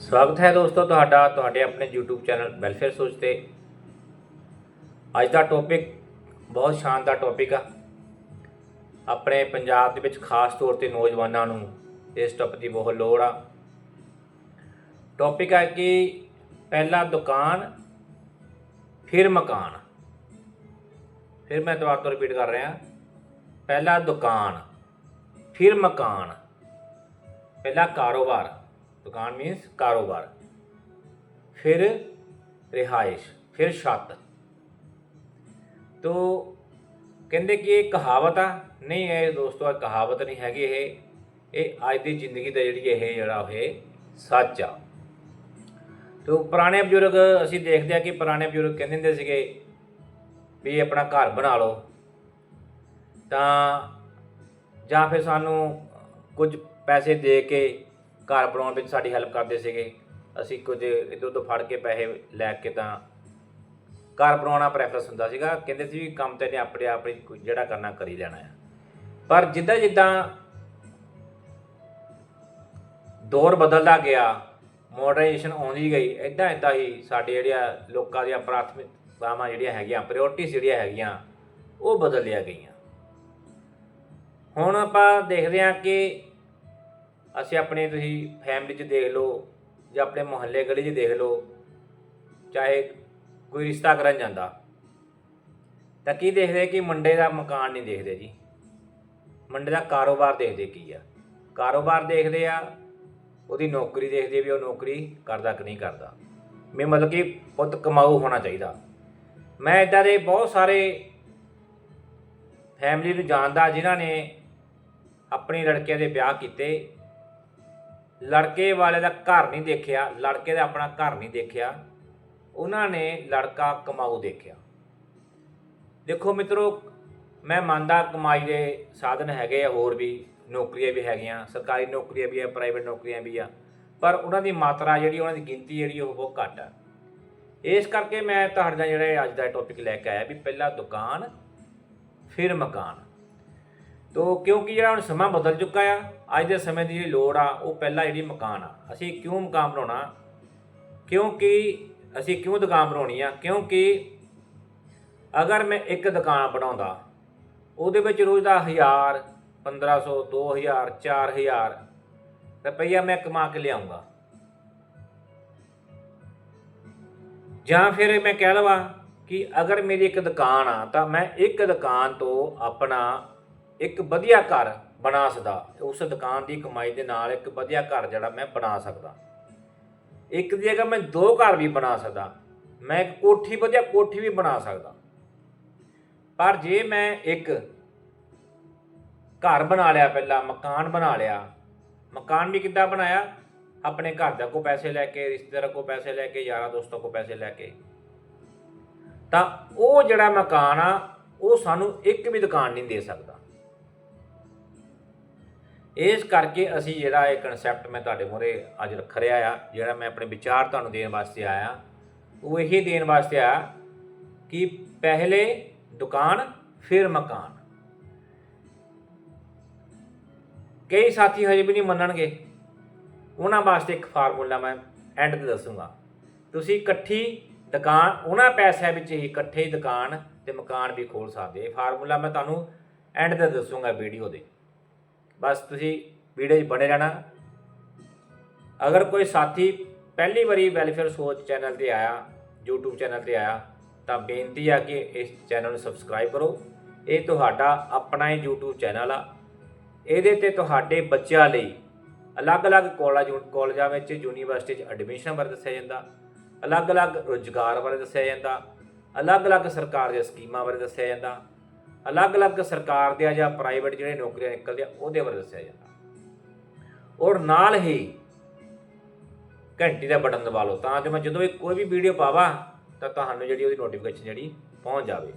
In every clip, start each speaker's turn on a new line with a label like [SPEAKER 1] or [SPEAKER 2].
[SPEAKER 1] ਸਵਾਗਤ ਹੈ ਦੋਸਤੋ ਤੁਹਾਡਾ, ਤੁਹਾਡੇ ਆਪਣੇ YouTube ਚੈਨਲ ਵੈਲਫੇਅਰ ਸੋਚ ਤੇ। ਅੱਜ ਦਾ ਟੌਪਿਕ ਬਹੁਤ ਸ਼ਾਨਦਾਰ ਟੌਪਿਕ ਆ। ਆਪਣੇ ਪੰਜਾਬ ਦੇ ਵਿੱਚ ਖਾਸ ਤੌਰ ਤੇ ਨੌਜਵਾਨਾਂ ਨੂੰ ਇਸ ਟੌਪਿਕ ਦੀ ਬਹੁਤ ਲੋੜ ਆ। ਟੌਪਿਕ ਹੈ ਕਿ ਪਹਿਲਾ ਦੁਕਾਨ, ਫਿਰ ਮਕਾਨ। ਫਿਰ ਮੈਂ ਦੁਬਾਰਾ ਤੋਂ ਰਿਪੀਟ ਕਰ ਰਿਹਾ। ਪਹਿਲਾ ਦੁਕਾਨ, ਫਿਰ ਮਕਾਨ। ਪਹਿਲਾ ਕਾਰੋਬਾਰ। ਦੁਕਾਨ ਮੀਨਸ ਕਾਰੋਬਾਰ। ਫਿਰ ਰਿਹਾਇਸ਼, ਫਿਰ ਛੱਤ। ਤੋ ਕਹਿੰਦੇ ਕਿ ਇਹ ਕਹਾਵਤ ਆ। ਨਹੀਂ, ਇਹ ਦੋਸਤੋ, ਇਹ ਕਹਾਵਤ ਨਹੀਂ ਹੈਗੀ ਇਹ। ਇਹ ਅੱਜ ਦੀ ਜ਼ਿੰਦਗੀ ਦਾ ਜਿਹੜੀ ਇਹ ਜਿਹੜਾ ਇਹ ਸੱਚ ਆ। ਤੋ ਪੁਰਾਣੇ ਬਜ਼ੁਰਗ, ਅਸੀਂ ਦੇਖਦੇ ਆ ਕਿ ਪੁਰਾਣੇ ਬਜ਼ੁਰਗ ਕਹਿੰਦੇ ਹੁੰਦੇ ਸੀਗੇ ਵੀ ਆਪਣਾ ਘਰ ਬਣਾ ਲਓ। ਤਾਂ ਜਾਂ ਫਿਰ ਸਾਨੂੰ ਕੁਝ ਪੈਸੇ ਦੇ ਕੇ ਘਰ ਬਣਾਉਣ ਵਿੱਚ ਸਾਡੀ ਹੈਲਪ ਕਰਦੇ ਸੀਗੇ। ਅਸੀਂ ਕੁਝ ਇੱਧਰ ਉੱਧਰ ਫੜ ਕੇ ਪੈਸੇ ਲੈ ਕੇ ਤਾਂ ਘਰ ਬਣਾਉਣਾ ਪ੍ਰੈਫਰੈਂਸ ਹੁੰਦਾ ਸੀਗਾ। ਕਹਿੰਦੇ ਸੀ ਵੀ ਕੰਮ ਤੇ ਨੇ ਆਪਣੇ ਆਪ ਹੀ ਕੋਈ ਜਿਹੜਾ ਕਰਨਾ ਕਰੀ ਲੈਣਾ ਹੈ। ਪਰ ਜਿੱਦਾਂ ਜਿੱਦਾਂ ਦੌਰ ਬਦਲਦਾ ਗਿਆ ਮੋਡਰਨਾਈਜੇਸ਼ਨ ਆਉਂਦੀ ਗਈ ਇਦਾਂ ਇਦਾਂ ਹੀ ਸਾਡੇ ਜਿਹੜੀਆਂ ਲੋਕਾਂ ਦੀਆਂ ਪ੍ਰਾਥਮਿਕਤਾਵਾਂ ਜਿਹੜੀਆਂ ਹੈਗੀਆਂ ਪ੍ਰਾਇੋਰਟੀਜ਼ ਜਿਹੜੀਆਂ ਹੈਗੀਆਂ, ਉਹ ਬਦਲਿਆ ਗਈਆਂ। ਹੁਣ ਆਪਾਂ ਦੇਖਦੇ ਹਾਂ ਕਿ ਅਸੀਂ ਆਪਣੀ ਤੁਸੀਂ ਫੈਮਿਲੀ 'ਚ ਦੇਖ ਲਓ ਜਾਂ ਆਪਣੇ ਮੁਹੱਲੇ ਗਲੀ 'ਚ ਦੇਖ ਲਓ, ਚਾਹੇ ਕੋਈ ਰਿਸ਼ਤਾ ਕਰਨ ਜਾਂਦਾ, ਤਾਂ ਕੀ ਦੇਖਦੇ ਕਿ ਮੁੰਡੇ ਦਾ ਮਕਾਨ ਨਹੀਂ ਦੇਖਦੇ ਜੀ? ਮੁੰਡੇ ਦਾ ਕਾਰੋਬਾਰ ਦੇਖਦੇ ਕੀ ਆ? ਕਾਰੋਬਾਰ ਦੇਖਦੇ ਆ, ਉਹਦੀ ਨੌਕਰੀ ਦੇਖਦੇ ਵੀ ਉਹ ਨੌਕਰੀ ਕਰਦਾ ਕਿ ਨਹੀਂ ਕਰਦਾ। ਮੈਂ ਮਤਲਬ ਕਿ ਪੁੱਤ ਕਮਾਊ ਹੋਣਾ ਚਾਹੀਦਾ। ਮੈਂ ਇਦਾਂ ਦੇ ਬਹੁਤ ਸਾਰੇ ਫੈਮਿਲੀ ਨੂੰ ਜਾਣਦਾ ਜਿਨ੍ਹਾਂ ਨੇ ਆਪਣੀ ਲੜਕੀਆਂ ਦੇ ਵਿਆਹ ਕੀਤੇ ਲੜਕੇ ਵਾਲੇ ਦਾ ਘਰ ਨਹੀਂ ਦੇਖਿਆ, ਲੜਕੇ ਦਾ ਆਪਣਾ ਘਰ ਨਹੀਂ ਦੇਖਿਆ, ਉਹਨਾਂ ਨੇ ਲੜਕਾ ਕਮਾਊ ਦੇਖਿਆ। ਦੇਖੋ ਮਿੱਤਰੋ, ਮੈਂ ਮੰਨਦਾ ਕਮਾਈ ਦੇ ਸਾਧਨ ਹੈਗੇ ਆ, ਹੋਰ ਵੀ ਨੌਕਰੀਆਂ ਵੀ ਹੈਗੀਆਂ, ਸਰਕਾਰੀ ਨੌਕਰੀਆਂ ਵੀ ਆ ਪ੍ਰਾਈਵੇਟ ਨੌਕਰੀਆਂ ਵੀ ਆ, ਪਰ ਉਹਨਾਂ ਦੀ ਮਾਤਰਾ ਜਿਹੜੀ ਉਹਨਾਂ ਦੀ ਗਿਣਤੀ ਜਿਹੜੀ ਉਹ ਬਹੁਤ ਘੱਟ ਆ। ਇਸ ਕਰਕੇ ਮੈਂ ਤੁਹਾਡੇ ਨਾਲ ਜਿਹੜਾ ਅੱਜ ਦਾ ਟੌਪਿਕ ਲੈ ਕੇ ਆਇਆ ਵੀ ਪਹਿਲਾਂ ਦੁਕਾਨ, ਫਿਰ ਮਕਾਨ। ਤੋ ਕਿਉਂਕਿ ਜਿਹੜਾ ਹੁਣ ਸਮਾਂ ਬਦਲ ਚੁੱਕਾ ਆ, ਅੱਜ ਦੇ ਸਮੇਂ ਦੀ ਜਿਹੜੀ ਲੋੜ ਆ, ਉਹ ਪਹਿਲਾਂ ਜਿਹੜੀ ਮਕਾਨ ਆ, ਅਸੀਂ ਕਿਉਂ ਮਕਾਨ ਬਣਾਉਣਾ? ਕਿਉਂਕਿ ਅਸੀਂ ਕਿਉਂ ਦੁਕਾਨ ਬਣਾਉਣੀ ਆ? ਕਿਉਂਕਿ ਅਗਰ ਮੈਂ ਇੱਕ ਦੁਕਾਨ ਬਣਾਉਂਦਾ, ਉਹਦੇ ਵਿੱਚ ਰੋਜ਼ ਦਾ 1000 1500 2000 4000 ਰੁਪਈਆ ਮੈਂ ਕਮਾ ਕੇ ਲਿਆਉਂਗਾ। ਜਾਂ ਫਿਰ ਮੈਂ ਕਹਿ ਲਵਾਂ ਕਿ ਅਗਰ ਮੇਰੀ ਇੱਕ ਦੁਕਾਨ ਆ, ਤਾਂ ਮੈਂ ਇੱਕ ਦੁਕਾਨ ਤੋਂ ਆਪਣਾ ਇੱਕ ਵਧੀਆ ਘਰ ਬਣਾ ਸਕਦਾ ਉਸ ਦੁਕਾਨ ਦੀ ਕਮਾਈ ਦੇ ਨਾਲ ਇੱਕ ਵਧੀਆ ਘਰ ਜਿਹੜਾ ਮੈਂ ਬਣਾ ਸਕਦਾ। ਇੱਕ ਦੀ ਜਗ੍ਹਾ ਮੈਂ ਦੋ ਘਰ ਵੀ ਬਣਾ ਸਕਦਾ, ਮੈਂ ਇੱਕ ਕੋਠੀ, ਵਧੀਆ ਕੋਠੀ ਵੀ ਬਣਾ ਸਕਦਾ। ਪਰ ਜੇ ਮੈਂ ਇੱਕ ਘਰ ਬਣਾ ਲਿਆ ਪਹਿਲਾਂ, ਮਕਾਨ ਬਣਾ ਲਿਆ, ਮਕਾਨ ਵੀ ਕਿੱਦਾਂ ਬਣਾਇਆ? ਆਪਣੇ ਘਰ ਦਾ ਕੋ ਪੈਸੇ ਲੈ ਕੇ, ਰਿਸ਼ਤੇਦਾਰਾਂ ਕੋ ਪੈਸੇ ਲੈ ਕੇ, ਯਾਰਾਂ ਦੋਸਤਾਂ ਕੋ ਪੈਸੇ ਲੈ ਕੇ। ਤਾਂ ਉਹ ਜਿਹੜਾ ਮਕਾਨ ਆ, ਉਹ ਸਾਨੂੰ ਇੱਕ ਵੀ ਦੁਕਾਨ ਨਹੀਂ ਦੇ ਸਕਦਾ। ਇਸ ਕਰਕੇ ਅਸੀਂ ਜਿਹੜਾ ਇਹ ਕਨਸੈਪਟ ਮੈਂ ਤੁਹਾਡੇ ਮੂਹਰੇ ਅੱਜ ਰੱਖ ਰਿਹਾ ਆ, ਜਿਹੜਾ ਮੈਂ ਆਪਣੇ ਵਿਚਾਰ ਤੁਹਾਨੂੰ ਦੇਣ ਵਾਸਤੇ ਆਇਆ, ਉਹ ਇਹੀ ਦੇਣ ਵਾਸਤੇ ਆਇਆ ਕਿ ਪਹਿਲੇ ਦੁਕਾਨ, ਫਿਰ ਮਕਾਨ। ਕਈ ਸਾਥੀ ਹਜੇ ਵੀ ਨਹੀਂ ਮੰਨਣਗੇ। ਉਹਨਾਂ ਵਾਸਤੇ ਇੱਕ ਫਾਰਮੂਲਾ ਮੈਂ ਐਂਡ ਤੇ ਦੱਸੂਗਾ। ਤੁਸੀਂ ਇਕੱਠੀ ਦੁਕਾਨ, ਉਹਨਾਂ ਪੈਸਿਆਂ ਵਿੱਚ ਹੀ ਇਕੱਠੇ ਦੁਕਾਨ ਤੇ ਮਕਾਨ ਵੀ ਖੋਲ ਸਕਦੇ ਇਹ ਫਾਰਮੂਲਾ ਮੈਂ ਤੁਹਾਨੂੰ ਐਂਡ ਤੇ ਦੱਸੂਗਾ ਵੀਡੀਓ ਦੇ। ਬਸ ਤੁਸੀਂ ਵੀਡੀਓ 'ਚ ਬਣੇ ਰਹਿਣਾ। ਅਗਰ ਕੋਈ ਸਾਥੀ ਪਹਿਲੀ ਵਾਰੀ ਵੈਲਫੇਅਰ ਸੋਚ ਚੈਨਲ ਤੇ ਆਇਆ, YouTube ਚੈਨਲ ਤੇ ਆਇਆ, ਤਾਂ ਬੇਨਤੀ ਆ ਕਿ ਇਸ ਚੈਨਲ ਨੂੰ ਸਬਸਕ੍ਰਾਈਬ ਕਰੋ। ਇਹ ਤੁਹਾਡਾ ਆਪਣਾ ਹੀ YouTube ਚੈਨਲ ਆ। ਇਹਦੇ ਤੇ ਤੁਹਾਡੇ ਬੱਚਿਆਂ ਲਈ ਅਲੱਗ-ਅਲੱਗ ਕਾਲਜ ਕਾਲਜਾਂ ਵਿੱਚ ਯੂਨੀਵਰਸਿਟੀ 'ਚ ਐਡਮਿਸ਼ਨ ਬਾਰੇ ਦੱਸਿਆ ਜਾਂਦਾ, ਅਲੱਗ-ਅਲੱਗ ਰੋਜ਼ਗਾਰ ਬਾਰੇ ਦੱਸਿਆ ਜਾਂਦਾ, ਅਲੱਗ-ਅਲੱਗ ਸਰਕਾਰ ਦੀਆਂ ਸਕੀਮਾਂ ਬਾਰੇ ਦੱਸਿਆ ਜਾਂਦਾ ਅਲੱਗ-ਅਲੱਗ ਸਰਕਾਰ ਦੇ ਜਾਂ ਪ੍ਰਾਈਵੇਟ ਜਿਹੜੇ ਨੌਕਰੀਆਂ ਨਿਕਲਦੇ ਆ ਉਹਦੇ ਬਾਰੇ ਦੱਸਿਆ ਜਾਂਦਾ। ਔਰ ਨਾਲ ਹੀ ਘੰਟੀ ਦਾ ਬਟਨ ਦਬਾ ਲਓ, ਤਾਂ ਜੋ ਮੈਂ ਜਦੋਂ ਵੀ ਕੋਈ ਵੀ ਵੀਡੀਓ ਪਾਵਾਂ, ਤਾਂ ਤੁਹਾਨੂੰ ਜਿਹੜੀ ਉਹਦੀ ਨੋਟੀਫਿਕੇਸ਼ਨ ਜਿਹੜੀ ਪਹੁੰਚ ਜਾਵੇ।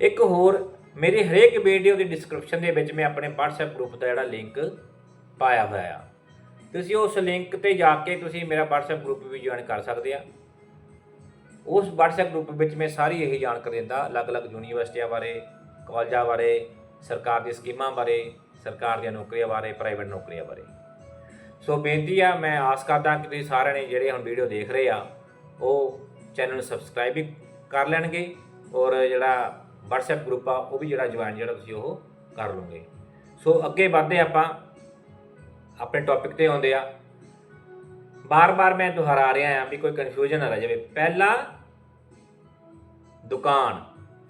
[SPEAKER 1] ਇੱਕ ਹੋਰ, ਮੇਰੀ ਹਰੇਕ ਵੀਡੀਓ ਦੀ ਡਿਸਕ੍ਰਿਪਸ਼ਨ ਦੇ ਵਿੱਚ ਮੈਂ ਆਪਣੇ WhatsApp ਗਰੁੱਪ ਦਾ ਜਿਹੜਾ ਲਿੰਕ ਪਾਇਆ ਹੋਇਆ ਆ। ਤੁਸੀਂ ਉਸ ਲਿੰਕ ਤੇ ਜਾ ਕੇ ਤੁਸੀਂ ਮੇਰਾ WhatsApp ਗਰੁੱਪ ਵੀ ਜੁਆਇਨ ਕਰ ਸਕਦੇ ਆ। ਉਸ WhatsApp ਗਰੁੱਪ ਵਿੱਚ ਮੈਂ ਸਾਰੀ ਇਹੀ ਜਾਣਕਾਰੀ ਦਿੰਦਾ, ਅਲੱਗ-ਅਲੱਗ ਯੂਨੀਵਰਸਿਟੀਆਂ ਬਾਰੇ, ਕਾਲਜਾਂ ਬਾਰੇ, ਸਰਕਾਰ ਦੀ ਸਕੀਮਾਂ ਬਾਰੇ, ਸਰਕਾਰ ਦੀਆਂ ਨੌਕਰੀਆਂ ਬਾਰੇ ਪ੍ਰਾਈਵੇਟ ਨੌਕਰੀਆਂ ਬਾਰੇ। ਸੋ ਬੇਨਤੀ ਆ, ਮੈਂ ਆਸ ਕਰਦਾ ਕਿ ਤੁਸੀਂ ਸਾਰਿਆਂ ਨੇ ਜਿਹੜੇ ਹੁਣ ਵੀਡੀਓ ਦੇਖ ਰਹੇ ਆ, ਉਹ ਚੈਨਲ ਨੂੰ ਸਬਸਕ੍ਰਾਈਬ ਵੀ ਕਰ ਲੈਣਗੇ ਔਰ ਜਿਹੜਾ WhatsApp ਗਰੁੱਪ ਆ, ਉਹ ਵੀ ਜਿਹੜਾ ਜੁਆਇਨ ਜਿਹੜਾ ਤੁਸੀਂ ਉਹ ਕਰ ਲਓਗੇ। ਸੋ ਅੱਗੇ ਵਧਦੇ ਆਪਾਂ, ਆਪਣੇ ਟੌਪਿਕ ਤੇ ਆਉਂਦੇ ਆ। ਬਾਰ-ਬਾਰ ਮੈਂ ਦੁਹਰਾ ਰਿਹਾ ਆ ਵੀ ਕੋਈ ਕਨਫਿਊਜ਼ਨ ਨਾ ਰਹਿ ਜਾਵੇ। ਪਹਿਲਾ ਦੁਕਾਨ।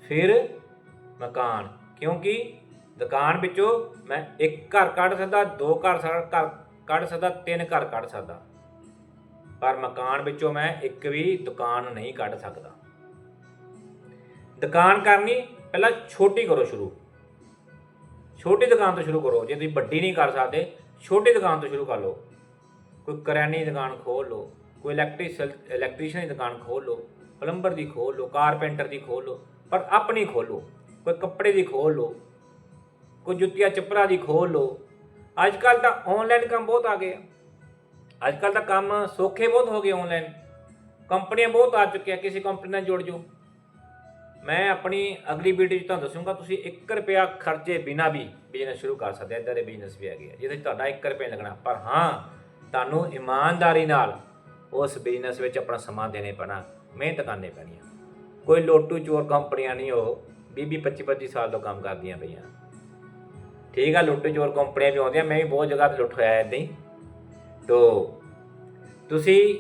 [SPEAKER 1] ਫਿਰ ਮਕਾਨ। ਕਿਉਂਕਿ ਦੁਕਾਨ ਵਿੱਚੋਂ ਮੈਂ ਇੱਕ ਘਰ ਕੱਢ ਸਕਦਾ, ਦੋ ਘਰ ਸਾ- ਘਰ ਕੱਢ ਸਕਦਾ, ਤਿੰਨ ਘਰ ਕੱਢ ਸਕਦਾ। ਪਰ ਮਕਾਨ ਵਿੱਚੋਂ ਮੈਂ ਇੱਕ ਵੀ ਦੁਕਾਨ ਨਹੀਂ ਕੱਢ ਸਕਦਾ। ਦੁਕਾਨ ਕਰਨੀ ਪਹਿਲਾਂ ਛੋਟੀ ਕਰੋ ਸ਼ੁਰੂ। ਛੋਟੀ ਦੁਕਾਨ ਤੋਂ ਸ਼ੁਰੂ ਕਰੋ। ਜੇ ਤੁਸੀਂ ਵੱਡੀ ਨਹੀਂ ਕਰ ਸਕਦੇ, ਛੋਟੀ ਦੁਕਾਨ ਤੋਂ ਸ਼ੁਰੂ ਕਰ ਲਓ। ਕੋਈ ਕਰਿਆਨੇ ਦੀ ਦੁਕਾਨ ਖੋਲ ਲਓ, ਕੋਈ ਇਲੈਕਟ੍ਰਿਕ ਇਲੈਕਟ੍ਰੀਸ਼ੀਅਨ ਦੀ ਦੁਕਾਨ ਖੋਲ ਲਓ। ਪਲੰਬਰ ਦੀ ਖੋਲ ਲਓ, ਕਾਰਪੈਂਟਰ ਦੀ ਖੋਲ ਲਓ, ਪਰ ਆਪਣੀ ਖੋਲੋ ਕੋਈ ਕੱਪੜੇ ਦੀ ਖੋਲ ਲਓ, ਕੋਈ ਜੁੱਤੀਆਂ, ਚੱਪਲਾਂ ਦੀ ਖੋਲ ਲਓ। ਅੱਜ ਕੱਲ ਤਾਂ ਆਨਲਾਈਨ ਕੰਮ ਬਹੁਤ ਆ ਗਏ ਅੱਜ ਕੱਲ ਤਾਂ ਕੰਮ ਸੌਖੇ ਬਹੁਤ ਹੋ ਗਏ ਆਨਲਾਈਨ ਕੰਪਨੀਆਂ ਬਹੁਤ ਆ ਚੁੱਕੀਆਂ, ਕਿਸੇ ਕੰਪਨੀ ਨਾਲ ਜੁੜ ਜਾਓ। ਮੈਂ ਆਪਣੀ ਅਗਲੀ ਵੀਡੀਓ 'ਚ ਤੁਹਾਨੂੰ ਦੱਸੂਗਾ, ਤੁਸੀਂ 1 ਰੁਪਿਆ ਖਰਚੇ ਬਿਨਾ ਵੀ ਬਿਜ਼ਨਸ ਸ਼ੁਰੂ ਕਰ ਸਕਦੇ ਆ, ਇਦਾਂ ਦੇ ਬਿਜ਼ਨਸ ਵੀ ਹੈਗੇ ਆ, ਜਿਹਦੇ 'ਚ ਤੁਹਾਡਾ 1 ਰੁਪਏ ਲੱਗਣਾ। ਪਰ ਹਾਂ, ਤੁਹਾਨੂੰ ਇਮਾਨਦਾਰੀ ਨਾਲ ਉਸ ਬਿਜ਼ਨਸ ਵਿੱਚ ਆਪਣਾ ਸਮਾਂ ਦੇਣੇ ਪੈਣਾ। ਮਿਹਨਤ ਕਰਨੀ ਪੈਣੀ ਆ। ਕੋਈ ਲੋਟੂ ਚੋਰ ਕੰਪਨੀਆਂ ਨਹੀਂ, ਉਹ 20 25 25 ਸਾਲ ਤੋਂ ਕੰਮ ਕਰਦੀਆਂ ਪਈਆਂ। ਠੀਕ ਆ, ਲੋਟੂ ਚੋਰ ਕੰਪਨੀਆਂ ਵੀ ਆਉਂਦੀਆਂ, ਮੈਂ ਵੀ ਬਹੁਤ ਜਗ੍ਹਾ ਤੇ ਲੁੱਟ ਹੋਇਆ ਇਦਾਂ ਹੀ। ਤੋ ਤੁਸੀਂ,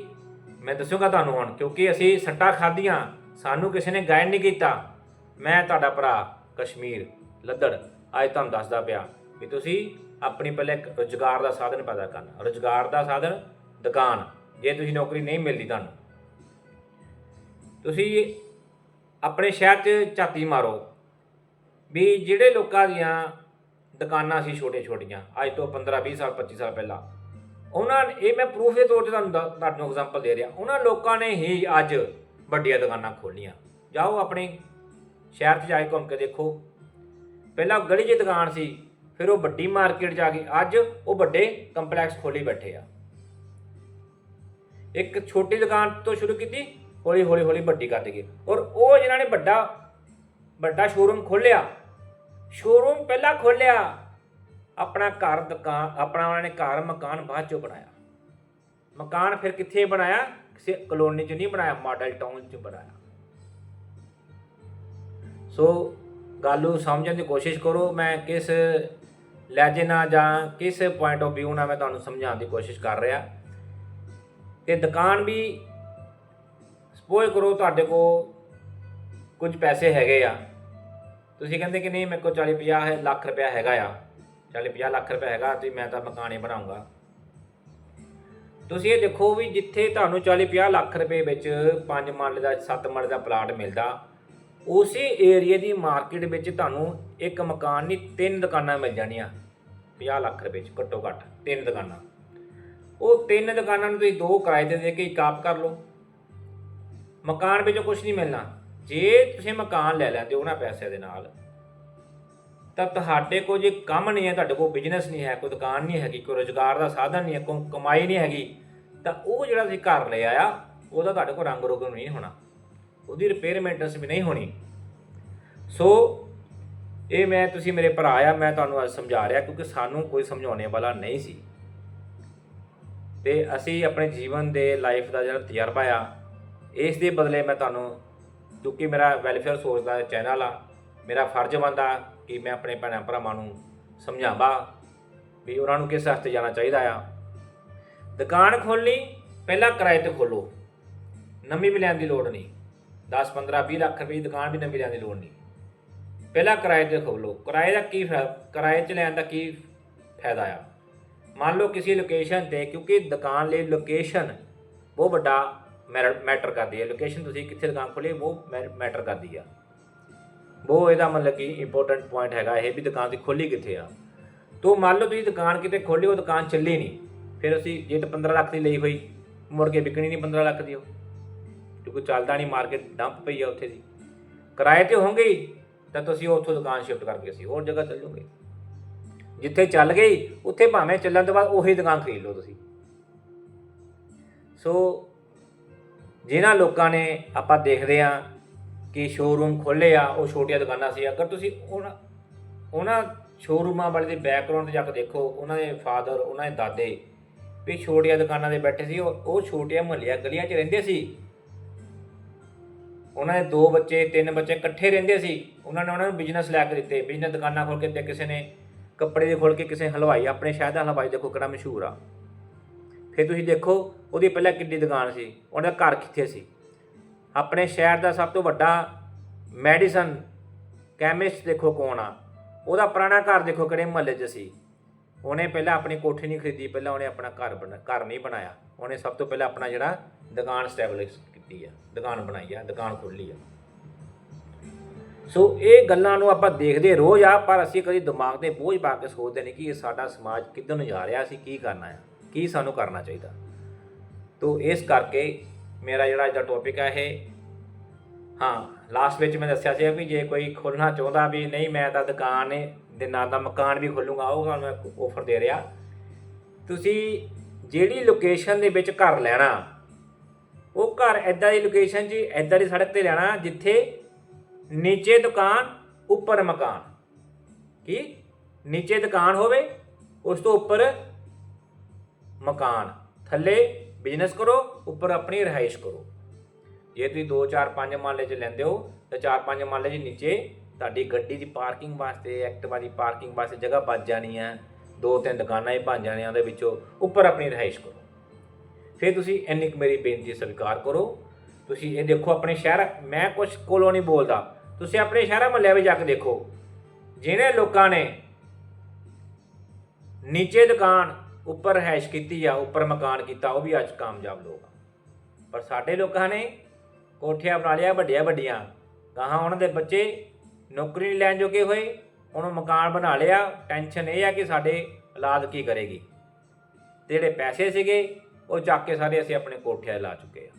[SPEAKER 1] ਮੈਂ ਦੱਸੂਗਾ ਤੁਹਾਨੂੰ ਹੁਣ, ਕਿਉਂਕਿ ਅਸੀਂ ਸੱਟਾਂ ਖਾਧੀਆਂ, ਸਾਨੂੰ ਕਿਸੇ ਨੇ ਗਾਇਡ ਨਹੀਂ ਕੀਤਾ। ਮੈਂ ਤੁਹਾਡਾ ਭਰਾ ਕਸ਼ਮੀਰ, ਲੱਦੜ, ਅੱਜ ਤੁਹਾਨੂੰ ਦੱਸਦਾ ਪਿਆ ਵੀ ਤੁਸੀਂ ਆਪਣੀ ਪਹਿਲੇ ਇੱਕ ਰੁਜ਼ਗਾਰ ਦਾ ਸਾਧਨ ਪੈਦਾ ਕਰਨਾ। ਰੁਜ਼ਗਾਰ ਦਾ ਸਾਧਨ, ਦੁਕਾਨ, ਜੇ ਤੁਸੀਂ ਨੌਕਰੀ ਨਹੀਂ ਮਿਲਦੀ ਤੁਹਾਨੂੰ। ਤੁਸੀਂ ਆਪਣੇ ਸ਼ਹਿਰ 'ਚ ਝਾਤੀ ਮਾਰੋ। ਵੀ ਜਿਹੜੇ ਲੋਕਾਂ ਦੀਆਂ ਦੁਕਾਨਾਂ ਸੀ ਛੋਟੇ ਛੋਟੀਆਂ ਅੱਜ ਤੋਂ 15 20 ਸਾਲ 25 ਸਾਲ ਪਹਿਲਾਂ, ਉਹਨਾਂ ਨੇ, ਇਹ ਮੈਂ ਪ੍ਰੂਫ ਦੇ ਤੌਰ ਤੇ ਤੁਹਾਨੂੰ ਤੁਹਾਨੂੰ ਐਗਜ਼ਾਮਪਲ ਦੇ ਰਿਹਾ। ਉਹਨਾਂ ਲੋਕਾਂ ਨੇ ਹੀ ਅੱਜ ਵੱਡੀਆਂ ਦੁਕਾਨਾਂ ਖੋਲੀਆਂ ਜਾਓ ਆਪਣੇ ਸ਼ਹਿਰ 'ਚ ਜਾ ਕੇ ਘੁੰਮ ਕੇ ਦੇਖੋ। ਪਹਿਲਾਂ ਗਲੀ 'ਚ ਦੁਕਾਨ ਸੀ, ਫਿਰ ਉਹ ਵੱਡੀ ਮਾਰਕੀਟ ਜਾ ਕੇ ਅੱਜ ਉਹ ਵੱਡੇ ਕੰਪਲੈਕਸ ਖੋਲੀ ਬੈਠੇ ਆ। ਇੱਕ ਛੋਟੀ ਦੁਕਾਨ ਤੋਂ ਸ਼ੁਰੂ ਕੀਤੀ ਹੌਲੀ ਹੌਲੀ ਹੌਲੀ ਵੱਡੀ ਕਰਦੇ ਗਏ ਔਰ ਉਹ ਜਿਨ੍ਹਾਂ ਨੇ ਵੱਡਾ ਵੱਡਾ ਸ਼ੋਰੂਮ ਖੋਲਿਆ ਸ਼ੋਰੂਮ ਪਹਿਲਾਂ ਖੋਲਿਆ ਆਪਣਾ ਘਰ ਦੁਕਾਨ, ਆਪਣਾ ਉਹਨਾਂ ਨੇ ਘਰ ਮਕਾਨ ਬਾਅਦ ਚੋਂ ਬਣਾਇਆ। ਮਕਾਨ ਫਿਰ ਕਿੱਥੇ ਬਣਾਇਆ? ਕਿਸੇ ਕਲੋਨੀ 'ਚ ਨਹੀਂ ਬਣਾਇਆ, ਮਾਡਲ ਟਾਊਨ 'ਚ ਬਣਾਇਆ। ਸੋ ਗੱਲ ਨੂੰ ਸਮਝਣ ਦੀ ਕੋਸ਼ਿਸ਼ ਕਰੋ, ਮੈਂ ਕਿਸ ਲਹਿਜੇ ਨਾਲ ਜਾਂ ਕਿਸ ਪੁਆਇੰਟ ਆਫ View ਨਾਲ ਮੈਂ ਤੁਹਾਨੂੰ ਸਮਝਾਉਣ ਦੀ ਕੋਸ਼ਿਸ਼ ਕਰ ਰਿਹਾ। ਤੇ ਦੁਕਾਨ ਵੀ ਸਪੋਜ਼ ਕਰੋ ਤੁਹਾਡੇ ਕੋਲ ਕੁਝ ਪੈਸੇ ਹੈਗੇ ਆ। ਤੁਸੀਂ ਕਹਿੰਦੇ ਕਿ ਨਹੀਂ, ਮੇਰੇ ਕੋਲ 40 50 ਲੱਖ ਰੁਪਇਆ ਹੈਗਾ ਆ। 40 50 ਲੱਖ ਰੁਪਇਆ ਹੈਗਾ ਤੇ ਮੈਂ ਤਾਂ ਮਕਾਨ ਹੀ ਬਣਾਉਂਗਾ। ਤੁਸੀਂ ਇਹ ਦੇਖੋ ਵੀ ਜਿੱਥੇ ਤੁਹਾਨੂੰ 40 50 ਲੱਖ ਰੁਪਏ ਵਿੱਚ 5 ਮਰਲੇ ਦਾ 7 ਮਰਲੇ ਦਾ ਪਲਾਟ ਮਿਲਦਾ, ਉਸੇ ਏਰੀਆ ਦੀ ਮਾਰਕੀਟ ਵਿੱਚ ਤੁਹਾਨੂੰ ਇੱਕ ਮਕਾਨ ਨਹੀਂ, ਤਿੰਨ ਦੁਕਾਨਾਂ ਮਿਲ ਜਾਣੀਆਂ। 50 ਲੱਖ ਰੁਪਏ ਚ ਘੱਟੋ ਘੱਟ ਤਿੰਨ ਦੁਕਾਨਾਂ। ਉਹ ਤਿੰਨ ਦੁਕਾਨਾਂ ਨੂੰ ਤੁਸੀਂ ਦੋ ਕਿਰਾਏ ਤੇ ਦੇ ਕੇ ਇੱਕ ਆਪ ਕਰ ਲਓ। ਮਕਾਨ ਵਿੱਚੋਂ ਕੁਝ ਨਹੀਂ ਮਿਲਣਾ। ਜੇ ਤੁਸੀਂ ਮਕਾਨ ਲੈ ਲੈਂਦੇ ਹੋ ਉਹਨਾਂ ਪੈਸਿਆਂ ਦੇ ਨਾਲ, ਤਾਂ ਤੁਹਾਡੇ ਕੋਲ ਜੇ ਕੰਮ ਨਹੀਂ ਹੈ, ਤੁਹਾਡੇ ਕੋਲ ਬਿਜ਼ਨਸ ਨਹੀਂ ਹੈ, ਕੋਈ ਦੁਕਾਨ ਨਹੀਂ ਹੈਗੀ, ਕੋਈ ਰੋਜ਼ਗਾਰ ਦਾ ਸਾਧਨ ਨਹੀਂ ਹੈ, ਕੋਈ ਕਮਾਈ ਨਹੀਂ ਹੈਗੀ, ਤਾਂ ਉਹ ਜਿਹੜਾ ਤੁਸੀਂ ਘਰ ਲੈ ਆਇਆ, ਉਹਦਾ ਤੁਹਾਡੇ ਕੋਲ ਰੰਗ ਰੋਗਨ ਨਹੀਂ ਹੋਣਾ। ਉਹਦੀ ਰਿਪੇਅਰ ਮੇਨਟੇਨੈਂਸ ਵੀ ਨਹੀਂ ਹੋਣੀ। ਸੋ ਇਹ ਮੈਂ, ਤੁਸੀਂ ਮੇਰੇ ਭਰਾ ਆ, ਮੈਂ ਤੁਹਾਨੂੰ ਅੱਜ ਸਮਝਾ ਰਿਹਾ, ਕਿਉਂਕਿ ਸਾਨੂੰ ਕੋਈ ਸਮਝਾਉਣੇ ਵਾਲਾ ਨਹੀਂ ਸੀ। ਤੇ ਅਸੀਂ ਆਪਣੇ ਜੀਵਨ ਦੇ ਲਾਈਫ ਦਾ ਜਿਹੜਾ ਤਜਰਬਾ ਆ ਇਸ ਦੇ ਬਦਲੇ ਮੈਂ ਤੁਹਾਨੂੰ ਕਿਉਂਕਿ ਮੇਰਾ ਵੈਲਫੇਅਰ ਸੋਚ ਦਾ ਚੈਨਲ ਆ, ਮੇਰਾ ਫਰਜ਼ ਬਣਦਾ ਕਿ ਮੈਂ ਆਪਣੇ ਭੈਣਾਂ ਭਰਾਵਾਂ ਨੂੰ ਸਮਝਾਵਾਂ ਵੀ ਉਹਨਾਂ ਨੂੰ ਕਿਸ ਰਸਤੇ ਜਾਣਾ ਚਾਹੀਦਾ ਆ। ਦੁਕਾਨ ਖੋਲਣੀ ਪਹਿਲਾਂ ਕਿਰਾਏ ਤੇ ਖੋਲੋ ਨਵੀਂ ਵੀ ਲੈਣ ਦੀ ਲੋੜ ਨਹੀਂ। 10 15 20 ਲੱਖ ਰੁਪਏ ਦੀ ਦੁਕਾਨ ਵੀ ਨਵੀਂ ਲੈਣ ਦੀ ਲੋੜ ਨਹੀਂ। ਪਹਿਲਾਂ ਕਿਰਾਏ ਤੇ ਖੋਲੋ ਕਿਰਾਏ ਦਾ ਕੀ ਫਾਇਦਾ ਕਿਰਾਏ 'ਚ ਲੈਣ ਦਾ ਕੀ ਫਾਇਦਾ ਆ? ਮੰਨ ਲਓ ਕਿਸੇ ਲੋਕੇਸ਼ਨ ਤੇ, ਕਿਉਂਕਿ ਦੁਕਾਨ ਲਈ ਲੋਕੇਸ਼ਨ ਬਹੁਤ ਵੱਡਾ ਮੈਟਰ ਕਰਦੀ ਹੈ। ਲੋਕੇਸ਼ਨ ਤੁਸੀਂ ਕਿੱਥੇ ਦੁਕਾਨ ਖੋਲੀ ਉਹ ਮੈਟਰ ਕਰਦੀ ਆ। ਉਹ ਇਹਦਾ ਮਤਲਬ ਕਿ ਇੰਪੋਰਟੈਂਟ ਪੁਆਇੰਟ ਹੈਗਾ, ਇਹ ਵੀ ਦੁਕਾਨ ਦੀ ਖੋਲੀ ਕਿੱਥੇ ਆ। ਤੂੰ ਮੰਨ ਲਓ ਤੁਸੀਂ ਦੁਕਾਨ ਕਿਤੇ ਖੋਲੀ, ਉਹ ਦੁਕਾਨ ਚੱਲੀ ਨਹੀਂ। ਫਿਰ ਅਸੀਂ ਜੇ ਤਾਂ 15 ਲੱਖ ਦੀ ਲਈ ਹੋਈ, ਮੁੜ ਕੇ ਵਿਕਣੀ ਨਹੀਂ 15 ਲੱਖ ਦੀ ਉਹ। ਕਿਉਂਕਿ ਚੱਲਦਾ ਨਹੀਂ ਮਾਰਕੀਟ ਡੰਪ ਪਈ ਆ ਉੱਥੇ ਦੀ। ਕਿਰਾਏ ਤੇ ਹੋਣਗੇ ਹੀ, ਤਾਂ ਤੁਸੀਂ ਉੱਥੋਂ ਦੁਕਾਨ ਸ਼ਿਫਟ ਕਰਕੇ ਅਸੀਂ ਹੋਰ ਜਗ੍ਹਾ ਚੱਲ ਜਿੱਥੇ ਚੱਲ ਗਈ ਉੱਥੇ ਭਾਵੇਂ ਚੱਲਣ ਤੋਂ ਬਾਅਦ ਉਹੀ ਦੁਕਾਨ ਖਰੀਦ ਲਓ ਤੁਸੀਂ। ਸੋ ਜਿਨ੍ਹਾਂ ਲੋਕਾਂ ਨੇ ਆਪਾਂ ਦੇਖਦੇ ਆ ਕਿ ਸ਼ੋਰੂਮ ਖੋਲੇ ਆ, ਉਹ ਛੋਟੀਆਂ ਦੁਕਾਨਾਂ ਸੀ। ਅਗਰ ਤੁਸੀਂ ਉਹਨਾਂ ਉਹਨਾਂ ਸ਼ੋਰੂਮਾਂ ਵਾਲੇ ਦੇ ਬੈਕਗ੍ਰਾਉਂਡ ਤੇ ਜਾ ਕੇ ਦੇਖੋ ਉਹਨਾਂ ਦੇ ਫਾਦਰ ਉਹਨਾਂ ਦੇ ਦਾਦੇ ਵੀ ਛੋਟੀਆਂ ਦੁਕਾਨਾਂ ਤੇ ਬੈਠੇ ਸੀ, ਉਹ ਉਹ ਛੋਟੀਆਂ ਮੁਹੱਲਿਆਂ ਗਲੀਆਂ 'ਚ ਰਹਿੰਦੇ ਸੀ। ਉਹਨਾਂ ਦੇ ਦੋ ਬੱਚੇ, ਤਿੰਨ ਬੱਚੇ ਇਕੱਠੇ ਰਹਿੰਦੇ ਸੀ। ਉਹਨਾਂ ਨੇ ਉਹਨਾਂ ਨੂੰ ਬਿਜ਼ਨਸ ਲੈ ਕੇ ਦਿੱਤੇ। ਬਿਜ਼ਨਸ ਦੁਕਾਨਾਂ ਖੋਲ ਕੇ ਤੇ ਕਿਸੇ ਨੇ ਕੱਪੜੇ ਦੇ ਖੋਲ ਕੇ ਕਿਸੇ ਹਲਵਾਈ, ਆਪਣੇ ਸ਼ਹਿਰ ਦਾ ਹਲਵਾਈ ਦੇਖੋ ਕਿਹੜਾ ਮਸ਼ਹੂਰ ਆ। ਫਿਰ ਤੁਸੀਂ ਦੇਖੋ ਉਹਦੀ ਪਹਿਲਾਂ ਕਿੱਡੀ ਦੁਕਾਨ ਸੀ, ਉਹਦਾ ਘਰ ਕਿੱਥੇ ਸੀ? ਆਪਣੇ ਸ਼ਹਿਰ ਦਾ ਸਭ ਤੋਂ ਵੱਡਾ ਮੈਡੀਸਨ ਕੈਮਿਸਟ ਦੇਖੋ ਕੌਣ ਆ? ਉਹਦਾ ਪੁਰਾਣਾ ਘਰ ਦੇਖੋ ਕਿਹੜੇ ਮਹੱਲੇ 'ਚ ਸੀ? ਉਹਨੇ ਪਹਿਲਾਂ ਆਪਣੀ ਕੋਠੀ ਨਹੀਂ ਖਰੀਦੀ, ਪਹਿਲਾਂ ਉਹਨੇ ਆਪਣਾ ਘਰ ਬਣਾ, ਘਰ ਨਹੀਂ ਬਣਾਇਆ। ਉਹਨੇ ਸਭ ਤੋਂ ਪਹਿਲਾਂ ਆਪਣਾ ਜਿਹੜਾ ਦੁਕਾਨ ਸਟੈਬਲਿਸ਼ ਕੀਤੀ ਆ, ਦੁਕਾਨ ਬਣਾਈ ਆ, ਦੁਕਾਨ ਖੋਲੀ ਆ। ਸੋ ਇਹ ਗੱਲਾਂ ਨੂੰ ਆਪਾਂ ਦੇਖਦੇ ਰੋਜ਼ ਆ, ਪਰ ਅਸੀਂ ਕਦੀ ਦਿਮਾਗ ਤੇ ਬੋਝ ਪਾ ਕੇ ਸੋਚਦੇ ਨਹੀਂ ਕਿ ਇਹ ਸਾਡਾ ਸਮਾਜ ਕਿੱਧਰ ਨੂੰ ਜਾ ਰਿਹਾ, ਅਸੀਂ ਕੀ ਕਰਨਾ ਹੈ ਕੀ ਸਾਨੂੰ ਕਰਨਾ ਚਾਹੀਦਾ। ਤੋ ਇਸ ਕਰਕੇ ਮੇਰਾ ਜਿਹੜਾ ਅੱਜ ਦਾ ਟੌਪਿਕ ਹੈ ਇਹ, ਹਾਂ ਲਾਸਟ ਵਿੱਚ ਮੈਂ ਦੱਸਿਆ ਸੀ ਵੀ ਜੇ ਕੋਈ ਖੋਲਣਾ ਚਾਹੁੰਦਾ ਵੀ ਨਹੀਂ, ਮੈਂ ਤਾਂ ਦੁਕਾਨ ਦੇ ਨਾਂ ਦਾ ਮਕਾਨ ਵੀ ਖੋਲੂੰਗਾ ਉਹ ਗੱਲ ਮੈਂ ਆਫਰ ਦੇ ਰਿਹਾ। ਤੁਸੀਂ ਜਿਹੜੀ ਲੋਕੇਸ਼ਨ ਦੇ ਵਿੱਚ ਘਰ ਲੈਣਾ, ਉਹ ਘਰ ਐਦਾਂ ਦੀ ਲੋਕੇਸ਼ਨ 'ਚ ਐਦਾਂ ਦੀ ਸੜਕ ਤੇ ਲੈਣਾ ਜਿੱਥੇ ਨੀਚੇ ਦੁਕਾਨ, ਉੱਪਰ ਮਕਾਨ। ਕੀ? ਨੀਚੇ ਦੁਕਾਨ ਹੋਵੇ, ਉਸ ਤੋਂ ਉੱਪਰ ਮਕਾਨ। ਥੱਲੇ ਬਿਜ਼ਨਸ ਕਰੋ, ਉੱਪਰ ਆਪਣੀ ਰਿਹਾਇਸ਼ ਕਰੋ। ਜੇ ਤੁਸੀਂ 2 4 5 ਮਹੱਲੇ 'ਚ ਲੈਂਦੇ ਹੋ, ਤਾਂ 4 5 ਮਹੱਲੇ 'ਚ ਨੀਚੇ ਤੁਹਾਡੀ ਗੱਡੀ ਦੀ ਪਾਰਕਿੰਗ ਵਾਸਤੇ ਐਕਟਿਵਾ ਦੀ ਪਾਰਕਿੰਗ ਵਾਸਤੇ ਜਗ੍ਹਾ ਬਚ ਜਾਣੀ ਹੈ। ਦੋ, ਤਿੰਨ ਦੁਕਾਨਾਂ ਹੀ ਬਣ ਜਾਣੀਆਂ ਉਹਦੇ ਵਿੱਚੋਂ, ਉੱਪਰ ਆਪਣੀ ਰਿਹਾਇਸ਼ ਕਰੋ। ਫਿਰ ਤੁਸੀਂ ਇੰਨੀ ਕੁ ਮੇਰੀ ਬੇਨਤੀ ਸਵੀਕਾਰ ਕਰੋ। ਤੁਸੀਂ ਇਹ ਦੇਖੋ ਆਪਣੇ ਸ਼ਹਿਰ, ਮੈਂ ਕੁਝ ਕੋਲੋਂ ਨਹੀਂ ਬੋਲਦਾ। ਤੁਸੀਂ ਆਪਣੇ ਸ਼ਹਿਰਾਂ ਮਹੱਲਿਆਂ ਵਿੱਚ ਜਾ ਕੇ ਦੇਖੋ। ਜਿਹੜੇ ਲੋਕਾਂ ਨੇ ਨੀਚੇ ਦੁਕਾਨ ਉੱਪਰ ਹੈਸ਼ ਕੀਤੀ ਆ, ਉੱਪਰ ਮਕਾਨ ਕੀਤਾ, ਉਹ ਵੀ ਅੱਜ ਕਾਮਯਾਬ ਲੋਕ ਆ। ਪਰ ਸਾਡੇ ਲੋਕਾਂ ਨੇ ਕੋਠੀਆਂ ਬਣਾ ਲਿਆ, ਵੱਡੀਆਂ ਵੱਡੀਆਂ। ਕਹਾ ਉਹਨਾਂ ਦੇ ਬੱਚੇ ਨੌਕਰੀ ਨਹੀਂ ਲੈਣ ਜੋਗੇ ਹੋਏ ਹੁਣ ਮਕਾਨ ਬਣਾ ਲਿਆ। ਟੈਨਸ਼ਨ ਇਹ ਆ ਕਿ ਸਾਡੇ ਔਲਾਦ ਕੀ ਕਰੇਗੀ। ਜਿਹੜੇ ਪੈਸੇ ਸੀਗੇ, ਉਹ ਚੱਕ ਕੇ ਸਾਰੇ ਅਸੀਂ ਆਪਣੇ ਕੋਠਿਆਂ 'ਤੇ ਲਾ ਚੁੱਕੇ ਆ।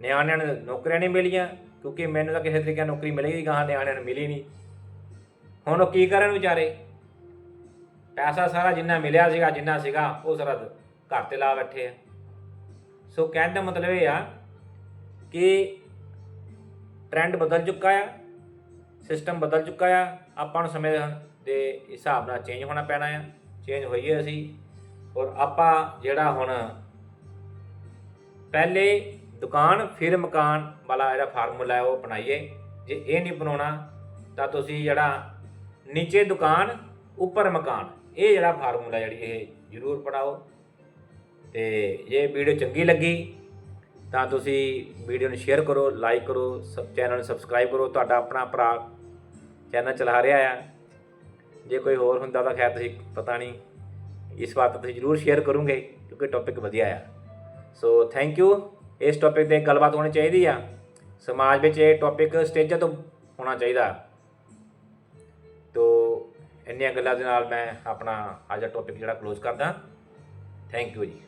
[SPEAKER 1] ਨਿਆਣਿਆਂ ਨੂੰ ਨੌਕਰੀਆਂ ਨਹੀਂ ਮਿਲੀਆਂ, ਕਿਉਂਕਿ ਮੈਨੂੰ ਤਾਂ ਕਿਸੇ ਤਰੀਕੇ ਨੌਕਰੀ ਮਿਲੇਗੀ ਗਾਹਾਂ ਨਿਆਣਿਆਂ ਨੂੰ ਮਿਲੀ ਨਹੀਂ। ਹੁਣ ਉਹ ਕੀ ਕਰਨ ਵਿਚਾਰੇ? ਪੈਸਾ ਸਾਰਾ ਜਿੰਨਾ ਮਿਲਿਆ ਸੀਗਾ, ਜਿੰਨਾ ਸੀਗਾ, ਉਹ ਸਾਰਾ ਘਰ ਤੇ ਲਾ ਬੈਠੇ ਆ। ਸੋ ਕਹਿਣ ਦਾ ਮਤਲਬ ਇਹ ਆ ਕਿ ਟ੍ਰੈਂਡ ਬਦਲ ਚੁੱਕਾ ਆ ਸਿਸਟਮ ਬਦਲ ਚੁੱਕਾ ਆ, ਆਪਾਂ ਨੂੰ ਸਮੇਂ ਦੇ ਹਿਸਾਬ ਨਾਲ ਚੇਂਜ ਹੋਣਾ ਪੈਣਾ ਆ। ਚੇਂਜ ਹੋਈਏ ਅਸੀਂ, ਔਰ ਆਪਾਂ ਜਿਹੜਾ ਹੁਣ ਪਹਿਲੇ ਦੁਕਾਨ, ਫਿਰ ਮਕਾਨ ਵਾਲਾ ਜਿਹੜਾ ਫਾਰਮੂਲਾ ਹੈ ਉਹ ਅਪਣਾਈਏ। ਜੇ ਇਹ ਨਹੀਂ ਬਣਾਉਣਾ, ਤਾਂ ਤੁਸੀਂ ਜਿਹੜਾ ਨੀਚੇ ਦੁਕਾਨ, ਉੱਪਰ ਮਕਾਨ ਇਹ ਜਿਹੜਾ ਫਾਰਮੂਲਾ ਜਿਹੜੀ ਇਹ ਜ਼ਰੂਰ ਪੜਾਓ ਤੇ ਜੇ ਵੀਡੀਓ ਚੰਗੀ ਲੱਗੀ ਤਾਂ ਤੁਸੀਂ ਵੀਡੀਓ ਨੂੰ ਸ਼ੇਅਰ ਕਰੋ, ਲਾਈਕ ਕਰੋ, ਸਬ ਚੈਨਲ ਨੂੰ ਸਬਸਕ੍ਰਾਈਬ ਕਰੋ। ਤੁਹਾਡਾ ਆਪਣਾ ਭਰਾ ਚੈਨਲ ਚਲਾ ਰਿਹਾ ਆ। ਜੇ ਕੋਈ ਹੋਰ ਹੁੰਦਾ ਤਾਂ ਖੈਰ ਤੁਸੀਂ ਪਤਾ ਨਹੀਂ, ਇਸ ਵਾਰ ਤਾਂ ਤੁਸੀਂ ਜ਼ਰੂਰ ਸ਼ੇਅਰ ਕਰੋਗੇ ਕਿਉਂਕਿ ਟੌਪਿਕ ਵਧੀਆ ਆ। ਸੋ ਥੈਂਕ ਯੂ ਇਸ ਟੌਪਿਕ ਤੇ ਗੱਲਬਾਤ ਹੋਣੀ ਚਾਹੀਦੀ ਆ। ਸਮਾਜ ਵਿੱਚ ਇਹ ਟੌਪਿਕ ਸਟੇਜਾਂ ਤੋਂ ਹੋਣਾ ਚਾਹੀਦਾ। ਤੋ ਇੰਨੀਆਂ ਗੱਲਾਂ ਦੇ ਨਾਲ ਮੈਂ ਆਪਣਾ ਅੱਜ ਦਾ ਟੌਪਿਕ ਜਿਹੜਾ ਕਲੋਜ਼ ਕਰਦਾ। Thank you ji.